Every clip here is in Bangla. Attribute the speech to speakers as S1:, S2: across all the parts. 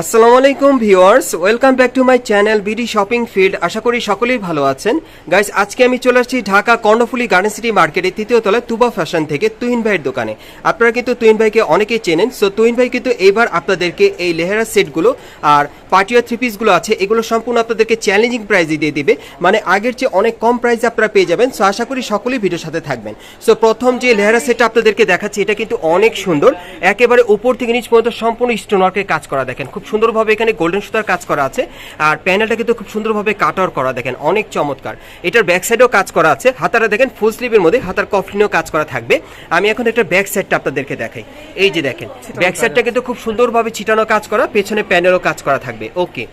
S1: আসসালামু আলাইকুম viewers, welcome back to my channel BD shopping field আশা করি সকলেই ভালো আছেন। গাইস, আজকে আমি চলে আসছি ঢাকা কর্ণফুলি গার্ডেন সিটি মার্কেটের তৃতীয় তলায় তুবা ফ্যাশন থেকে তুহিন ভাইয়ের দোকানে। আপনারা কিন্তু তুহিন ভাইকে অনেকেই চেনেন সো তুহিন ভাই কিন্তু এইবার আপনাদেরকে এই লেহেরা সেটগুলো আর পার্টিয়ার থ্রি পিসগুলো আছে এগুলো সম্পূর্ণ আপনাদেরকে চ্যালেঞ্জিং প্রাইজে দিয়ে দেবে। মানে আগের চেয়ে অনেক কম প্রাইসে আপনারা পেয়ে যাবেন সো আশা করি সকলেই ভিডিওর সাথে থাকবেন। সো প্রথম যে লেহেরা সেটটা আপনাদেরকে দেখাচ্ছি এটা কিন্তু অনেক সুন্দর। একেবারে উপর থেকে নিচ পর্যন্ত সম্পূর্ণ স্টোন ওয়ার্কের কাজ করা দেখেন। খুব সুন্দরভাবে এখানে গোল্ডেন সুতার কাজ করা আছে আর প্যানেলটা কিন্তু খুব সুন্দরভাবে কাট আউট করা দেখেন অনেক চমৎকার। এটার ব্যাক সাইডেও কাজ করা আছে হাতারা দেখেন ফুল স্লিভের মধ্যে হাতার কফলিনেও কাজ করা থাকবে। আমি এখন একটা ব্যাক সাইডটা আপনাদেরকে দেখাই। এই যে দেখেন ব্যাক সাইডটা কিন্তু খুব সুন্দরভাবে ছিটানো কাজ করা পেছনে প্যানেলও কাজ করা থাকবে। ওকে।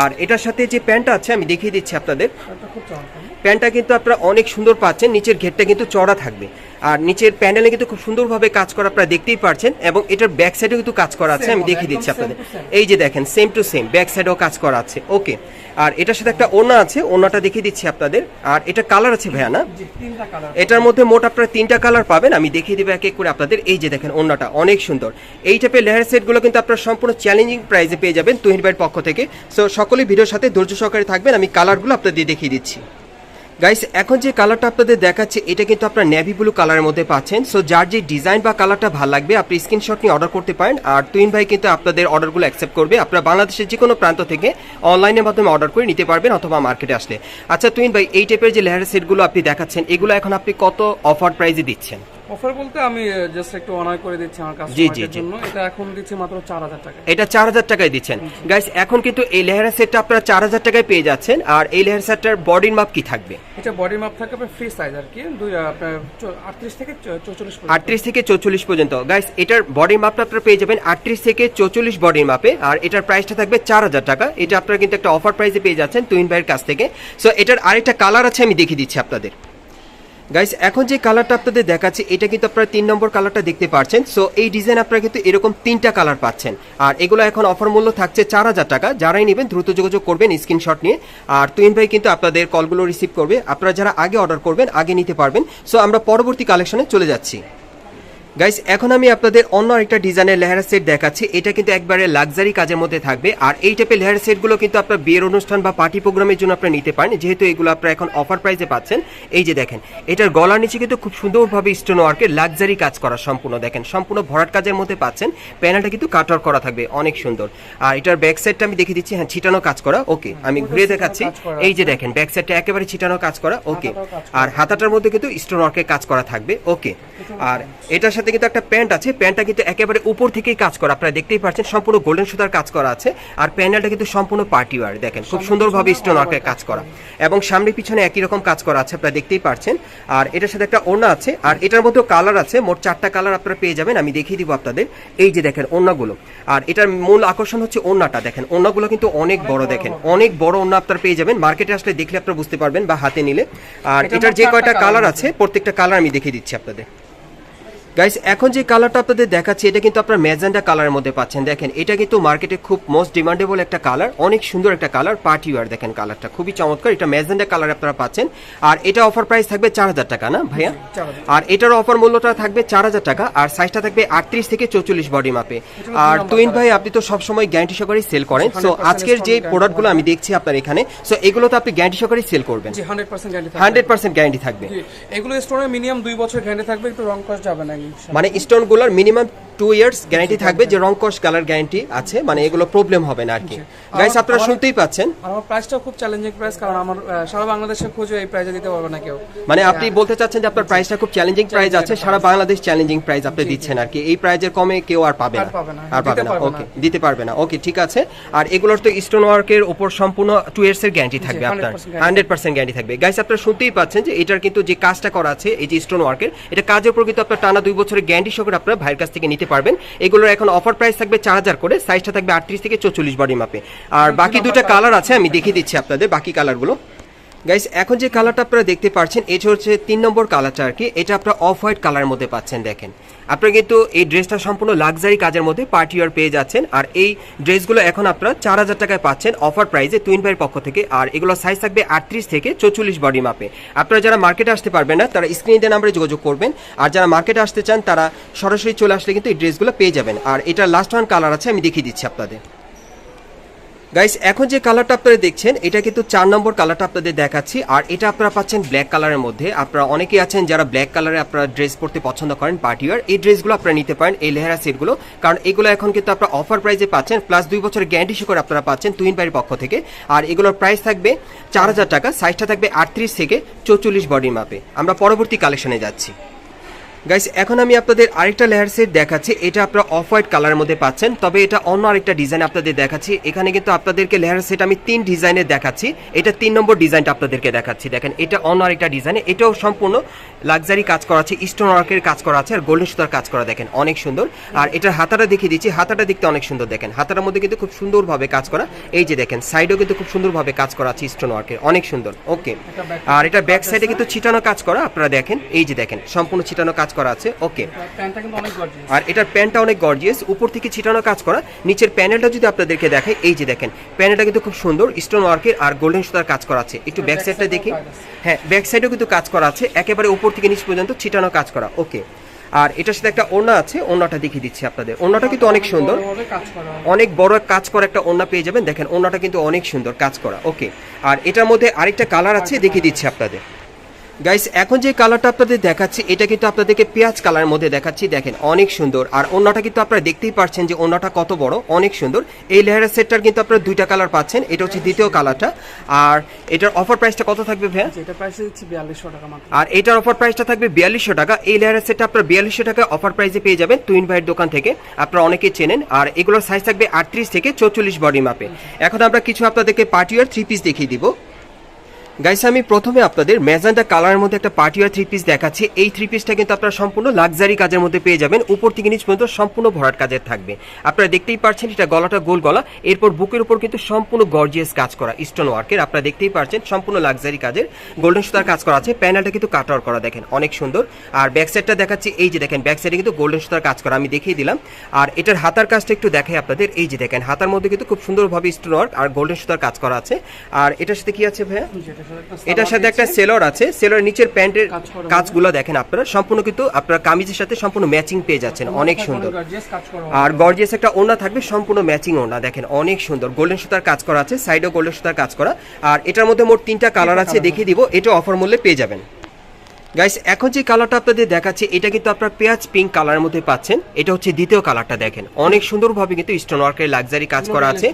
S1: আর এটার সাথে যে প্যান্টটা আছে আমি দেখিয়ে দিচ্ছি আপনাদের। প্যান্টটা কিন্তু আপনারা অনেক সুন্দর পাচ্ছেন নিচের ঘেরটা কিন্তু চড়া থাকবে। আর নিচের প্যানেলে কিন্তু খুব সুন্দরভাবে কাজ করা আপনারা দেখতেই পারছেন এবং এটার ব্যাক সাইডেও কিন্তু কাজ করা আছে আমি দেখিয়ে দিচ্ছি আপনাদের। এই যে দেখেন সেম টু সেম ব্যাক সাইডেও কাজ করা আছে ওকে। আর এটার সাথে একটা ওড়না আছে ওড়নাটা দেখিয়ে দিচ্ছি আপনাদের। আর এটা কালার আছে ভাইয়া না? এটার মধ্যে মোট আপনারা তিনটা কালার পাবেন আমি দেখিয়ে দেবো এক এক করে আপনাদের। এই যে দেখেন ওড়নাটা অনেক সুন্দর। এই টাইপের লেয়ার সেটগুলো কিন্তু আপনারা সম্পূর্ণ চ্যালেঞ্জিং প্রাইসে পেয়ে যাবেন তুহিন ভাইয়ের পক্ষ থেকে। সো সকলেই ভিডিওর সাথে ধৈর্য সহকারে থাকবেন আমি কালারগুলো আপনাদের দেখিয়ে দিচ্ছি। গাইস এখন যে কালারটা আপনাদের দেখাচ্ছে, এটা কিন্তু আপনার নেভি ব্লু কালারের মধ্যে পাচ্ছেন। সো যার যে ডিজাইন বা কালারটা ভালো লাগবে, আপনি স্ক্রিনশট নিয়ে অর্ডার করতে পারেন। আর তুইন ভাই কিন্তু আপনাদের অর্ডারগুলো অ্যাকসেপ্ট করবে। আপনারা বাংলাদেশের যে কোনো প্রান্ত থেকে অনলাইনের মাধ্যমে অর্ডার করে নিতে পারবেন অথবা মার্কেটে আসলে। আচ্ছা তুইন ভাই, এই টাইপের যে লেহার সেটগুলো আপনি দেখাচ্ছেন, এগুলো এখন আপনি কত অফার প্রাইজে দিচ্ছেন?
S2: অফার বলতে আমি জাস্ট একটু অনার করে দিচ্ছি আমার কাস্টমারদের জন্য। এটা এখন দিচ্ছি মাত্র চার হাজার টাকা
S1: এটা চার হাজার টাকায় দিচ্ছেন। গাইস এখন কিন্তু এই লেহারা সেটটা আপনারা চার হাজার টাকায় পেয়ে যাচ্ছেন। আর এই লেহার সেটটার বডির মাপ কি থাকবে?
S2: এটা বডি মাপ থাকবে ফ্রি সাইজ আর কি দুই আপনার আটত্রিশ থেকে চৌচল্লিশ
S1: আটত্রিশ থেকে চৌচল্লিশ পর্যন্ত। গাইস এটার বডির মাপটা আপনারা পেয়ে যাবেন আটত্রিশ থেকে চৌচল্লিশ বডির মাপে আর এটার প্রাইসটা থাকবে চার হাজার টাকা। এটা আপনারা কিন্তু একটা অফার প্রাইসে পেয়ে যাচ্ছেন তুইন ভাইয়ের কাছ থেকে। সো এটার আরেকটা কালার আছে আমি দেখিয়ে দিচ্ছি আপনাদের। গাইস এখন যে কালারটা আপনাদের দেখাচ্ছি, এটা কিন্তু আপনারা তিন নম্বর কালারটা দেখতে পাচ্ছেন সো এই ডিজাইন আপনারা কিন্তু এরকম তিনটা কালার পাচ্ছেন। আর এগুলো এখন অফার মূল্য থাকছে চার হাজার টাকা। যারাই নেবেন দ্রুত যোগাযোগ করবেন স্ক্রিনশট নিয়ে। আর তুইন ভাই কিন্তু আপনাদের কলগুলো রিসিভ করবে। আপনারা যারা আগে অর্ডার করবেন, আগে নিতে পারবেন। সো আমরা পরবর্তী কালেকশনে চলে যাচ্ছি। গাইস এখন আমি আপনাদের অন্য একটা ডিজাইনের লেহারা সেট দেখাচ্ছি। এটা কিন্তু একবারে লাক্সারি কাজের মধ্যে থাকবে। আর এই টাইপের লেহারা সেটগুলো কিন্তু আপনার বিয়ের অনুষ্ঠান বা পার্টি প্রোগ্রামের জন্য আপনারা নিতে পারেন। যেহেতু এগুলো আপনারা এখন অফার প্রাইসে পাচ্ছেন। এই যে দেখেন এটার গলার নিচে কিন্তু খুব সুন্দরভাবে স্টোন ওয়ার্কের লাক্সারি কাজ করা সম্পূর্ণ। দেখেন সম্পূর্ণ ভরাট কাজের মধ্যে পাচ্ছেন। প্যানেলটা কিন্তু কাটার করা থাকবে। অনেক সুন্দর। আর এটার ব্যাক সাইডটা আমি দেখিয়ে দিচ্ছি। হ্যাঁ ছিটানো কাজ করা। ওকে আমি ঘুরে দেখাচ্ছি। এই যে দেখেন ব্যাক সাইডটা একেবারে ছিটানো কাজ করা। ওকে। আর হাতাটার মধ্যে কিন্তু স্টোন ওয়ার্কের কাজ করা থাকবে। ওকে আর এটার সাথে কিন্তু একটা প্যান্ট আছে। প্যান্টটা কিন্তু একেবারে উপর থেকেই কাজ করা। আপনারা দেখতেই পাচ্ছেন সম্পূর্ণ গোল্ডেন সুতার কাজ করা আছে। আর প্যানেলটা কিন্তু সম্পূর্ণ পার্টি ওয়ার দেখেন খুব সুন্দরভাবে স্টোন ওয়ার্কের কাজ করা। এবং সামনে পিছনে একই রকম কাজ করা আছে আপনারা দেখতেই পাচ্ছেন। আর এটার সাথে একটা ওড়না আছে। আর এটার মধ্যেও কালার আছে মোট চারটা কালার আপনারা পেয়ে যাবেন। আমি দেখিয়ে দিব আপনাদের। এই যে দেখেন ওড়নাগুলো। আর এটার মূল আকর্ষণ হচ্ছে ওড়নাটা দেখেন। ওড়নাগুলো কিন্তু অনেক বড় দেখেন। অনেক বড় ওড়না আপনারা পেয়ে যাবেন। মার্কেটে আসলে দেখলে আপনারা বুঝতে পারবেন বা হাতে নিলে। আর
S2: এটার
S1: যে কয়টা কালার।
S2: আছে
S1: প্রত্যেকটা কালার আমি দেখিয়ে দিচ্ছি আপনাদের। গাইস এখন যে কালারটা আপনাদের দেখাচ্ছি এটা কিন্তু আপনার ম্যাজেন্ডা কালারের মধ্যে পাচ্ছেন। দেখেন এটা কিন্তু মার্কেটে খুব মোস্ট ডিমান্ডেবল একটা কালার অনেক সুন্দর একটা কালার পার্টি ওয়ার দেখেন কালারটা খুবই চমৎকার। এটা ম্যাজেন্ডা কালার আপনারা পাচ্ছেন। আর এটা অফার প্রাইস থাকবে চার হাজার টাকা না ভাইয়া? আর এটার অফার মূল্যটা থাকবে চার হাজার টাকা আর সাইজটা থাকবে আটত্রিশ থেকে চৌচল্লিশ বডি মাপে আর তুইন ভাই আপনি তো সবসময় গ্যারান্টি সহকারে সেল করেন। সো আজকের যে প্রোডাক্টগুলো আমি দেখছি আপনার এখানে সো এগুলো তো আপনি গ্যারান্টি সহকারে সেল করবেন।
S2: হান্ড্রেড পার্সেন্ট গ্যারান্টি
S1: থাকবে।
S2: এগুলো স্টোরে মিনিমাম দুই বছর গ্যারান্টি থাকবে একটু রং কস্ট যাবে না।
S1: মানে স্টোনগুলোর মিনিমাম টু ইয়ার্স গ্যারান্টি থাকবে যে রং কস কালার গ্যারান্টি আছে মানে এগুলো প্রবলেম হবে না আর কি গাইস আপনারা শুনতেই পাচ্ছেন।
S2: আমার প্রাইসটাও খুব চ্যালেঞ্জিং প্রাইস কারণ আমার সারা বাংলাদেশে খুঁজে এই প্রাইসে দিতে পারবে না কেউ।
S1: মানে আপনি বলতে চাচ্ছেন যে আপনার প্রাইসটা খুব চ্যালেঞ্জিং প্রাইস আছে সারা বাংলাদেশ চ্যালেঞ্জিং প্রাইস আপনি দিচ্ছেন আর কি এই প্রাইজের কমে কেউ আর পাবে না। আর পাবে না। ওকে দিতে পারবে না। ওকে ঠিক আছে। আর এগুলোর তো স্টোন ওয়ার্কের উপর সম্পূর্ণ টু ইয়ার্স এর গ্যারান্টি থাকবে
S2: 100%
S1: আপনার হান্ড্রেড পার্সেন্ট গ্যারান্টি থাকবে। গাইস আপনারা শুনতেই পাচ্ছেন যে এটার কিন্তু যে কাজটা করা আছে এই যে স্টোন ওয়ার্কের এটা কাজের উপর কিন্তু আপনার টানা দুই বছরের গ্যারান্টি সহকারে আপনার ভাইয়ের কাছ থেকে নিতে পারবেন। এগুলোর এখন অফার প্রাইস থাকবে চার হাজার করে সাইজটা থাকবে আটত্রিশ থেকে চৌচল্লিশ বডি মাপে আর বাকি দুটা কালার আছে আমি দেখিয়ে দিচ্ছি আপনাদের বাকি কালারগুলো গাইস এখন যে কালারটা আপনারা দেখতে পাচ্ছেন, এটা হচ্ছে তিন নম্বর কালারটা আর কি। এটা আপনারা অফ হোয়াইট কালারের মধ্যে পাচ্ছেন, দেখেন। আপনারা কিন্তু এই ড্রেসটা সম্পূর্ণ লাক্সারি কাজের মধ্যে পার্টি ওয়ার পেয়ে যাচ্ছেন। আর এই ড্রেসগুলো এখন আপনারা চার হাজার টাকায় পাচ্ছেন অফার প্রাইসে টুইন ভাইয়ের পক্ষ থেকে। আর এগুলো সাইজ থাকবে আটত্রিশ থেকে চৌচল্লিশ বডি মাপে আপনারা যারা মার্কেটে আসতে পারবেন না, তারা স্ক্রিনে নাম্বারে যোগাযোগ করবেন। আর যারা মার্কেটে আসতে চান, তারা সরাসরি চলে আসলে কিন্তু এই ড্রেসগুলো পেয়ে যাবেন। আর এটা লাস্ট ওয়ান কালার আছে, আমি দেখিয়ে দিচ্ছি আপনাদের। গাইস এখন যে কালারটা আপনারা দেখছেন, এটা কিন্তু চার নম্বর কালারটা আপনাদের দেখাচ্ছি। আর এটা আপনারা পাচ্ছেন ব্ল্যাক কালারের মধ্যে। আপনারা অনেকেই আছেন যারা ব্ল্যাক কালারে আপনারা ড্রেস পরতে পছন্দ করেন পার্টি ওয়ার এই ড্রেসগুলো আপনারা নিতে পারেন, এই লেহারা সেটগুলো কারণ এগুলো এখন কিন্তু আপনারা অফার প্রাইসে পাচ্ছেন প্লাস দুই বছরের গ্যারান্টি করে আপনারা পাচ্ছেন তুইন বাড়ির পক্ষ থেকে। আর এগুলোর প্রাইস থাকবে চার হাজার টাকা সাইজটা থাকবে আটত্রিশ থেকে চৌচল্লিশ বডির মাপে আমরা পরবর্তী কালেকশনে যাচ্ছি। গাইস এখন আমি আপনাদের আরেকটা লেয়ার সেট দেখাচ্ছি। এটা আপনারা অফ হোয়াইট কালারের মধ্যে পাচ্ছেন, তবে এটা অন্য আরেকটা ডিজাইন আপনাদের দেখাচ্ছি। এখানে কিন্তু আপনাদেরকে লেয়ার সেট আমি তিন ডিজাইনের দেখাচ্ছি। এটা তিন নম্বর ডিজাইনটা আপনাদেরকে দেখাচ্ছি। দেখেন, এটা অন্য আরেকটা ডিজাইন এটাও সম্পূর্ণ লাক্সারি কাজ করা আছে স্টোন ওয়ার্কের কাজ করা আছে আর গোল্ডেন সুতার কাজ করা, দেখেন, অনেক সুন্দর। আর এটার হাতাটা দেখিয়ে দিচ্ছি। হাতাটা দেখতে অনেক সুন্দর, দেখেন। হাতাটার মধ্যে কিন্তু খুব সুন্দরভাবে কাজ করা। এই যে দেখেন সাইডেও কিন্তু খুব সুন্দরভাবে কাজ করা আছে স্টোন ওয়ার্কের অনেক সুন্দর ওকে আর এটা ব্যাক সাইডে কিন্তু ছিটানো কাজ করা, আপনারা দেখেন। এই যে দেখেন, সম্পূর্ণ ছিটানো কাজ করা আছে ওকে। আর এটার প্যান্টটা অনেক গর্জিয়াস উপর থেকে ছিটানো কাজ করা। নিচের প্যানেলটা যদি আপনাদেরকে দেখাই এই যে দেখেন প্যানেলটা কিন্তু খুব সুন্দর স্টোন ওয়ার্কের আর গোল্ডেন সুতার কাজ করা আছে। একটু ব্যাক সাইডটা দেখি। হ্যাঁ ব্যাক সাইডেও কিন্তু কাজ করা আছে একেবারে উপর থেকে নিচ পর্যন্ত ছিটানো কাজ করা ওকে। আর এটার সাথে একটা ওড়না আছে ওড়নাটা দেখিয়ে দিচ্ছি আপনাদের। ওড়নাটা কিন্তু অনেক সুন্দর। অনেক বড় কাজ করা একটা ওড়না পেয়ে যাবেন। দেখেন ওড়নাটা কিন্তু অনেক সুন্দর কাজ করা ওকে। আর এটার মধ্যে আরেকটা কালার আছে দেখিয়ে দিচ্ছি আপনাদের। গাইস এখন যে কালারটা আপনাদের দেখাচ্ছি এটা কিন্তু আপনাদেরকে পেঁয়াজ কালারের মধ্যে দেখাচ্ছি। দেখেন অনেক সুন্দর। আর অন্যটা কিন্তু আপনারা দেখতেই পাচ্ছেন যে ওড়নাটা কত বড় অনেক সুন্দর। এই লেহারা সেটটার কিন্তু আপনারা দুইটা কালার পাচ্ছেন এটা হচ্ছে দ্বিতীয় কালারটা। আর এটার অফার প্রাইসটা কত থাকবে ভাইয়া?
S2: যেটা প্রাইসে দিচ্ছি বিয়াল্লিশশো টাকা মাত্র।
S1: আর এটার অফার প্রাইসটা থাকবে বিয়াল্লিশশো টাকা। এই লেয়ারের সেটটা আপনার বিয়াল্লিশশো টাকা অফার প্রাইসে পেয়ে যাবেন টুইন ভাইয়ের দোকান থেকে। আপনারা অনেকে চেনেন। আর এগুলোর সাইজ থাকবে আটত্রিশ থেকে চৌচল্লিশ বডি মাপে এখন আমরা কিছু আপনাদেরকে পার্টিওয়ার থ্রি পিস দেখিয়ে দিব। গাইস আমি প্রথমে আপনাদের ম্যাজেন্টা কালারের মধ্যে একটা পার্টিওয়ার থ্রি পিস দেখাচ্ছি। এই থ্রি পিসটা কিন্তু আপনারা সম্পূর্ণ লাক্সারি কাজের মধ্যে পেয়ে যাবেন। উপর থেকে নিচ পর্যন্ত সম্পূর্ণ ভরাট কাজের থাকবে। আপনারা দেখতেই পাচ্ছেন এটা গলাটা গোল গলা। এরপর বুকের উপর কিন্তু সম্পূর্ণ গর্জিয়াস কাজ করা স্টোন ওয়ার্কের আপনারা দেখতেই পাচ্ছেন সম্পূর্ণ লাক্সারি কাজের। গোল্ডেন সুতার কাজ করা আছে। প্যানেলটা কিন্তু কাটার করা, দেখেন, অনেক সুন্দর। আর ব্যাক সাইডটা দেখাচ্ছি, এই যে দেখেন ব্যাক সাইডে কিন্তু গোল্ডেন সুতার কাজ করা, আমি দেখিয়ে দিলাম। আর এটার হাতার কাজটা একটু দেখাই আপনাদের। এই যে দেখেন, হাতার মধ্যে কিন্তু খুব সুন্দরভাবে স্টোন ওয়ার্ক আর গোল্ডেন সুতার কাজ করা আছে। আর এটার সাথে কি আছে ভাইয়া? এটার সাথে একটা। সেলর আছে। সেলর নিচের প্যান্টের
S2: কাজ
S1: কাজগুলো দেখেন আপনারা। সম্পূর্ণ কিন্তু আপনারা কামিজের সাথে সম্পূর্ণ ম্যাচিং পেয়ে যাচ্ছেন। অনেক সুন্দর। আর গর্জিয়াস একটা ওনা থাকবে সম্পূর্ণ ম্যাচিং ওনা দেখেন অনেক সুন্দর। গোল্ডেন সুতার কাজ করা আছে সাইডেও গোল্ডেন সুতার কাজ করা। আর এটার মধ্যে মোট তিনটা কালার আছে দেখিয়ে দিব। এটা অফার মূল্যে পেয়ে যাবেন। গাইস এখন যে কালারটা আপনাদের দেখাচ্ছে এটা কিন্তু আপনার পেঁয়াজ পিঙ্ক কালারের মধ্যে পাচ্ছেন। এটা হচ্ছে দ্বিতীয় কালারটা দেখেন। অনেক সুন্দরভাবে কিন্তু স্টোন ওয়ার্কের লাক্সারি কাজ করা আছে।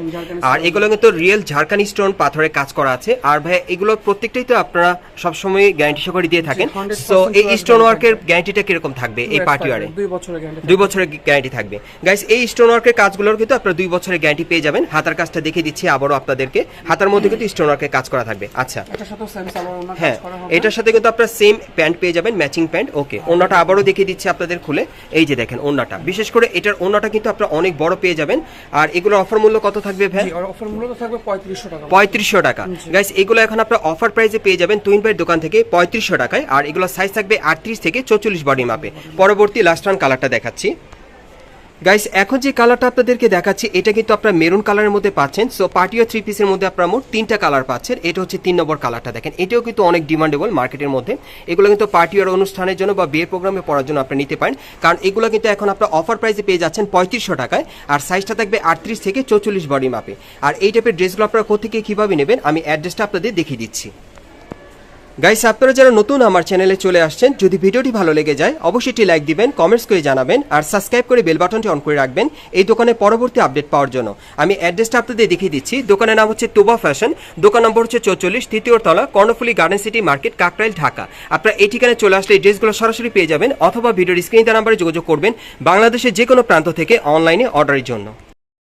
S1: আর এগুলো কিন্তু রিয়েল ঝাড়খানি স্টোন পাথরের কাজ করা আছে। আর ভাই এগুলো প্রত্যেকটাই তো আপনারা সবসময় গ্যারান্টি সহকারে দিয়ে থাকেন। সো এই স্টোন ওয়ার্কের। গ্যারান্টিটা কীরকম থাকবে এই পার্টি ওয়ারে
S2: দুই বছরের গ্যারান্টি
S1: দুই বছরের গ্যারান্টি থাকবে। গাইস এই স্টোন ওয়ার্কের কাজগুলোর কিন্তু আপনারা দুই বছরের গ্যারান্টি পেয়ে যাবেন। হাতার কাজটা দেখিয়ে দিচ্ছি আবারও আপনাদেরকে। হাতার মধ্যে কিন্তু স্টোন ওয়ার্কের কাজ করা থাকবে। আচ্ছা। হ্যাঁ
S2: কাজ করা হবে।
S1: এটার সাথে কিন্তু আপনারা সেম প্যান্ট পেয়ে যাবেন ম্যাচিং প্যান্ট ওকে। ওনাটা আবারও দেখিয়ে দিচ্ছি আপনাদের খুলে। এই যে দেখেন ওনাটা বিশেষ করে এটার ওনাটা কিন্তু আপনারা অনেক বড় পেয়ে যাবেন। আর এগুলো অফার মূল্য কত থাকবে ভাই?
S2: অফার মূল্য তো থাকবে পঁয়ত্রিশশো টাকা।
S1: পঁয়ত্রিশশো টাকা। গাইস এগুলো এখন আপনারা অফার প্রাইসে পেয়ে যাবেন তুইন ভাইয়ের দোকান থেকে পঁয়ত্রিশশো টাকায়। আর এগুলো সাইজ থাকবে আটত্রিশ থেকে চৌচল্লিশ বডি মাপে পরবর্তী লাস্ট রান কালারটা দেখাচ্ছি। গাইস এখন যে কালারটা আপনাদেরকে দেখাচ্ছি, এটা কিন্তু আপনারা মেরুন কালারের মধ্যে পাচ্ছেন। সো পার্টিও থ্রি পিসের মধ্যে আপনারা মোট তিনটা কালার পাচ্ছেন। এটা হচ্ছে তিন নম্বর কালারটা দেখেন। এটাও কিন্তু অনেক ডিমান্ডেবল মার্কেটের মধ্যে। এগুলো কিন্তু পার্টি পার্টিওর অনুষ্ঠানের জন্য বা বিয়ের প্রোগ্রামে পড়ার জন্য আপনি নিতে পারেন। কারণ এগুলো কিন্তু এখন আপনার অফার প্রাইসে পেয়ে যাচ্ছেন পঁয়ত্রিশশো টাকায়। আর সাইজটা থাকবে আটত্রিশ থেকে চৌচল্লিশ বডি মাপে আর এই টাইপের ড্রেসগুলো আপনারা কোথেকে কীভাবে নেবেন, আমি অ্যাড্রেসটা আপনাদের দেখিয়ে দিচ্ছি। গাইস আপনারা যারা নতুন আমার চ্যানেলে চলে আসছেন, যদি ভিডিওটি ভালো লেগে যায়, অবশ্যই একটি লাইক দিবেন কমেন্টস করে জানাবেন, আর সাবস্ক্রাইব করে বেল বাটনটি অন করে রাখবেন। এই দোকানে পরবর্তী আপডেট পাওয়ার জন্য। আমি অ্যাড্রেসটা আপনাদের দেখিয়ে দিচ্ছি। দোকানের নাম হচ্ছে তোবা ফ্যাশন দোকান নম্বর হচ্ছে চৌচল্লিশ, তৃতীয় তলা, Karnaphuli garden city market Kakrail, Dhaka. আপনারা এই ঠিকানায় চলে আসলে এই ড্রেসগুলো সরাসরি পেয়ে যাবেন, অথবা ভিডিওর স্ক্রিন নাম্বারে যোগাযোগ করবেন বাংলাদেশের যে কোনো প্রান্ত থেকে অনলাইনে অর্ডারের জন্য।